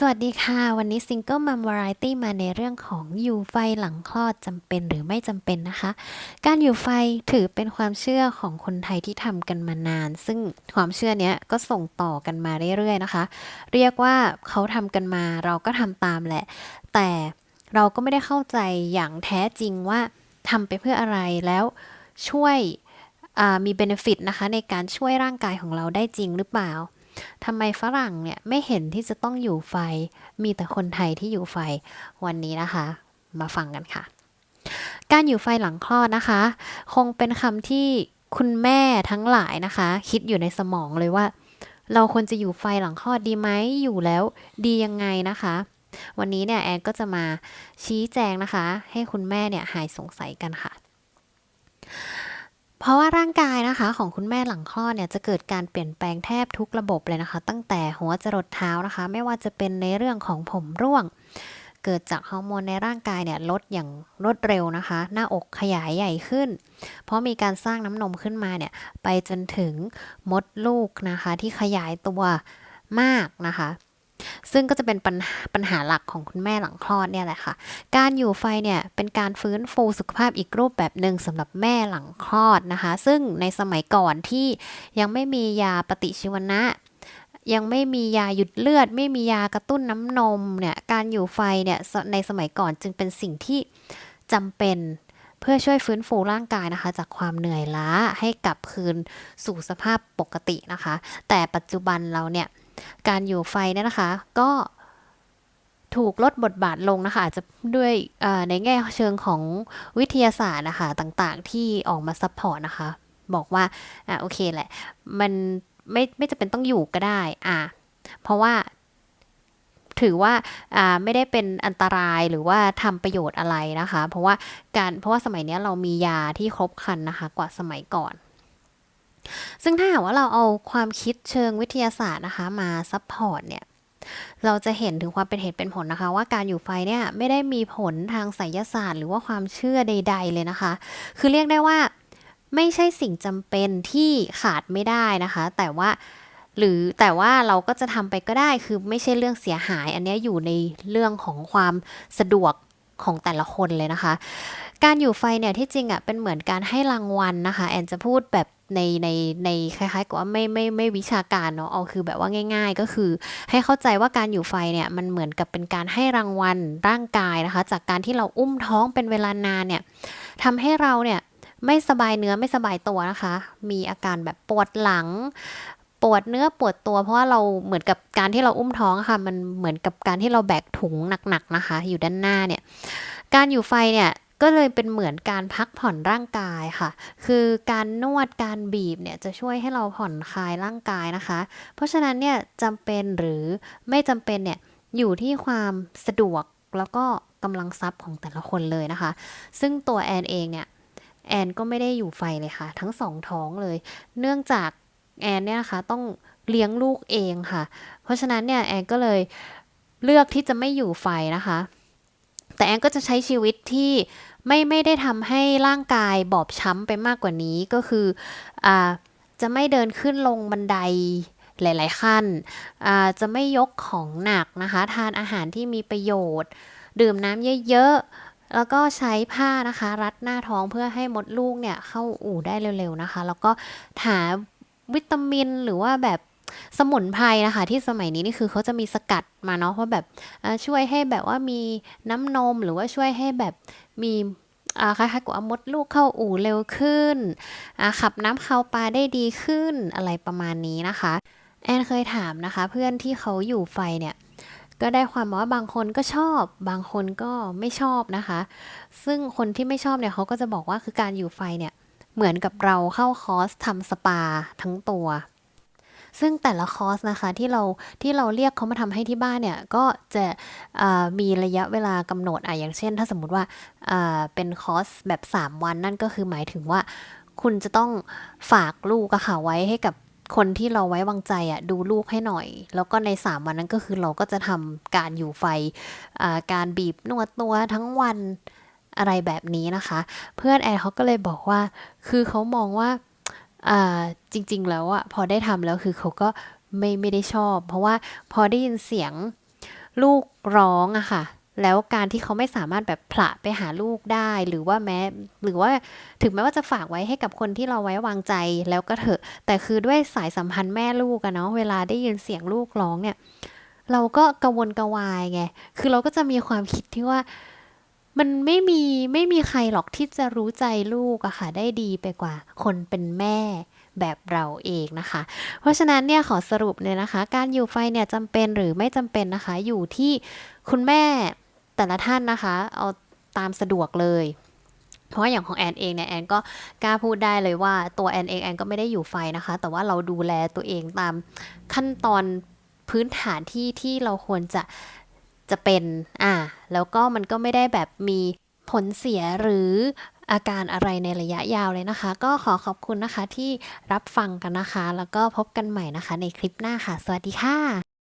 สวัสดีค่ะ วันนี้ซิงเกิลมัมวาไรตี้มาในเรื่องของอยู่ไฟหลังคลอดจำเป็นหรือไม่จำเป็นนะคะ การอยู่ไฟถือเป็นความเชื่อของคนไทยที่ทำกันมานาน ซึ่งความเชื่อเนี้ยก็ส่งต่อกันมาเรื่อยๆนะคะ เรียกว่าเขาทำกันมาเราก็ทำตามแหละ แต่เราก็ไม่ได้เข้าใจอย่างแท้จริงว่าทำไปเพื่ออะไรแล้วช่วยมีเบนฟิตนะคะในการช่วยร่างกายของเราได้จริงหรือเปล่า ทำไมฝรั่งเนี่ยไม่เห็นที่จะต้องอยู่ไฟ มีแต่คนไทยที่อยู่ไฟ วันนี้นะคะ มาฟังกันค่ะ การอยู่ไฟหลังคลอดนะคะ คงเป็นคำที่คุณแม่ทั้งหลายนะคะ คิดอยู่ในสมองเลยว่า เราควรจะอยู่ไฟหลังคลอดดีไหมอยู่แล้วดียังไงนะคะ วันนี้เนี่ยแอนก็จะมาชี้แจงนะคะ ให้คุณแม่เนี่ยหายสงสัยกันค่ะ เพราะว่าร่างกายนะคะของคุณแม่หลังคลอดเนี่ยจะเกิดการเปลี่ยนแปลงแทบทุกระบบเลยนะคะ ตั้งแต่หัวจรดเท้านะคะ ไม่ว่าจะเป็นในเรื่องของผมร่วง เกิดจากฮอร์โมนในร่างกายเนี่ยลดอย่างรวดเร็วนะคะ หน้าอกขยายใหญ่ขึ้น เพราะมีการสร้างน้ำนมขึ้นมาเนี่ยไปจนถึงมดลูกนะคะที่ขยายตัวมากนะคะ ซึ่งก็จะเป็นปัญหาปัญหาหลักของคุณแม่หลังคลอดเนี่ยแหละค่ะ การอยู่ไฟเนี่ยเป็นการฟื้นฟูสุขภาพอีกรูปแบบหนึ่งสำหรับแม่หลังคลอดนะคะ ซึ่งในสมัยก่อนที่ยังไม่มียาปฏิชีวนะยังไม่มียาหยุดเลือด ไม่มียากระตุ้นน้ำนมเนี่ยการอยู่ไฟเนี่ยในสมัยก่อนจึงเป็นสิ่งที่จำเป็นเพื่อช่วยฟื้นฟูร่างกายนะคะ จากความเหนื่อยล้าให้กลับคืนสู่สภาพปกตินะคะ แต่ปัจจุบันเราเนี่ย การอยู่ไฟเนี่ยนะคะ ก็ถูกลดบทบาทลงนะคะอาจจะด้วยในแง่เชิงของวิทยาศาสตร์นะคะต่างๆ ที่ออกมาซัพพอร์ตนะคะ บอกว่าอะโอเคแหละ มันไม่ไม่จะเป็นต้องอยู่ก็ได้อะเพราะว่าถือว่าอ่าไม่ได้เป็นอันตรายหรือว่าทำประโยชน์อะไรนะคะ เพราะว่าการเพราะว่าสมัยนี้เรามียาที่ครบครันนะคะ กว่าสมัยก่อน ซึ่งถ้าหากว่าเราเอาความคิดเชิงวิทยาศาสตร์นะคะ มาซัพพอร์ตเนี่ยเราจะเห็นถึงความเป็นเหตุเป็นผลนะคะ ว่าการอยู่ไฟเนี่ยไม่ได้มีผลทางไสยศาสตร์ หรือว่าความเชื่อใด ๆ เลยนะคะ คือเรียกได้ว่าไม่ใช่สิ่งจำเป็นที่ขาดไม่ได้นะคะ แต่ว่าหรือแต่ว่าเราก็จะทำไปก็ได้คือไม่ใช่เรื่องเสียหาย อันเนี้ยอยู่ในเรื่องของความสะดวกของแต่ละคนเลยนะคะ การอยู่ไฟเนี่ยที่จริงอะเป็นเหมือนการให้รางวัลนะคะ แอนจะพูดแบบ ในในในคล้ายๆกับว่าไม่ไม่ไม่วิชาการเนาะเอาคือแบบว่าง่าย ๆ ก็คือให้เข้าใจว่าการอยู่ไฟเนี่ยมันเหมือนกับเป็นการให้รางวัลร่างกายนะคะ จากการที่เราอุ้มท้องเป็นเวลานานเนี่ยทำให้เราเนี่ยไม่สบายเนื้อไม่สบายตัวนะคะ มีอาการแบบปวดหลัง ปวดเนื้อปวดตัว เพราะว่าเราเหมือนกับการที่เราอุ้มท้องค่ะ มันเหมือนกับการที่เราแบกถุงหนักๆนะคะ อยู่ด้านหน้าเนี่ย การอยู่ไฟเนี่ย ก็เลยเป็นเหมือนการพักผ่อนร่างกายค่ะ คือการนวดการบีบเนี่ยจะช่วยให้เราผ่อนคลายร่างกายนะคะ เพราะฉะนั้นเนี่ยจำเป็นหรือไม่จำเป็นเนี่ยอยู่ที่ความสะดวกแล้วก็กำลังทรัพย์ของแต่ละคนเลยนะคะ ซึ่งตัวแอนเองเนี่ยแอนก็ไม่ได้อยู่ไฟเลยค่ะ ทั้งสองท้องเลย เนื่องจากแอนเนี่ยนะคะต้องเลี้ยงลูกเองค่ะ เพราะฉะนั้นเนี่ยแอนก็เลยเลือกที่จะไม่อยู่ไฟนะคะ แต่แอนก็จะใช้ชีวิตที่ไม่ไม่ได้ทำให้ร่างกายบอบช้ำไปมากกว่านี้ก็คืออจะไม่เดินขึ้นลงบันไดหลาย ๆ ขั้นจะไม่ยกของหนักนะคะ ทานอาหารที่มีประโยชน์ ดื่มน้ำเยอะ ๆ แล้วก็ใช้ผ้านะคะ รัดหน้าท้องเพื่อให้มดลูกเนี่ยเข้าอู่ได้เร็ว ๆ นะคะ แล้วก็หาวิตามินหรือว่าแบบ สมุนไพรนะคะ ที่สมัยนี้นี่คือเขาจะมีสกัดมาเนาะว่าแบบช่วยให้แบบว่ามีน้ำนมหรือว่าช่วยให้แบบมีอ่าคล้ายๆกับมดลูกเข้าอู่เร็วขึ้นขับน้ำเข้าปลาได้ดีขึ้นอะไรประมาณนี้นะคะ แอนเคยถามนะคะ เพื่อนที่เขาอยู่ไฟเนี่ย ก็ได้ความว่าบางคนก็ชอบ บางคนก็ไม่ชอบนะคะ ซึ่งคนที่ไม่ชอบเนี่ยเขาก็จะบอกว่าคือการอยู่ไฟเนี่ยเหมือนกับเราเข้าคอร์สทำสปาทั้งตัว ซึ่งแต่ละคอร์สนะคะที่เราที่เราเรียกเขามาทำให้ที่บ้านเนี่ยก็จะมีระยะเวลากำหนดอะอย่างเช่น ถ้าสมมุติว่าเป็นคอร์สแบบ 3 วันนั่นก็คือหมายถึงว่า คุณจะต้องฝากลูกอะค่ะไว้ให้กับคนที่เราไว้วางใจอะดูลูกให้หน่อย แล้วก็ใน 3 วันนั้นก็คือเราก็จะทำการอยู่ไฟการบีบนวดตัวทั้งวันอะไรแบบนี้นะคะ เพื่อนแอนเขาก็เลยบอกว่า คือเขามองว่า อ่าจริง ๆ แล้วอะพอได้ทำแล้วคือเขาก็ไม่ไม่ได้ชอบ เพราะว่าพอได้ยินเสียงลูกร้องอะค่ะ แล้วการที่เขาไม่สามารถแบบผละไปหาลูกได้ หรือว่าแม้ หรือว่าถึงแม้ว่าจะฝากไว้ให้กับคนที่เราไว้วางใจแล้วก็เถอะ แต่คือด้วยสายสัมพันธ์แม่ลูกอะเนาะ เวลาได้ยินเสียงลูกร้องเนี่ย เราก็กระวนกระวายไง คือเราก็จะมีความคิดที่ว่า มันไม่มีไม่มีใครหรอกที่จะรู้ใจลูกอะค่ะ ได้ดีไปกว่าคนเป็นแม่แบบเราเองนะคะ เพราะฉะนั้นเนี่ยขอสรุปเลยนะคะ การอยู่ไฟเนี่ยจำเป็นหรือไม่จำเป็นนะคะ อยู่ที่คุณแม่แต่ละท่านนะคะ เอาตามสะดวกเลยเพราะว่าอย่างของแอนเองเนี่ยแอนก็กล้าพูดได้เลยว่าตัวแอนเองแอนก็ไม่ได้อยู่ไฟนะคะ แต่ว่าเราดูแลตัวเองตามขั้นตอนพื้นฐานที่ที่เราควรจะ จะเป็นอ่าแล้วก็มันก็ไม่ได้แบบมีผลเสียหรืออาการอะไรในระยะยาวเลยนะคะ ก็ขอขอบคุณนะคะที่รับฟังกันนะคะ แล้วก็พบกันใหม่นะคะในคลิปหน้าค่ะ สวัสดีค่ะ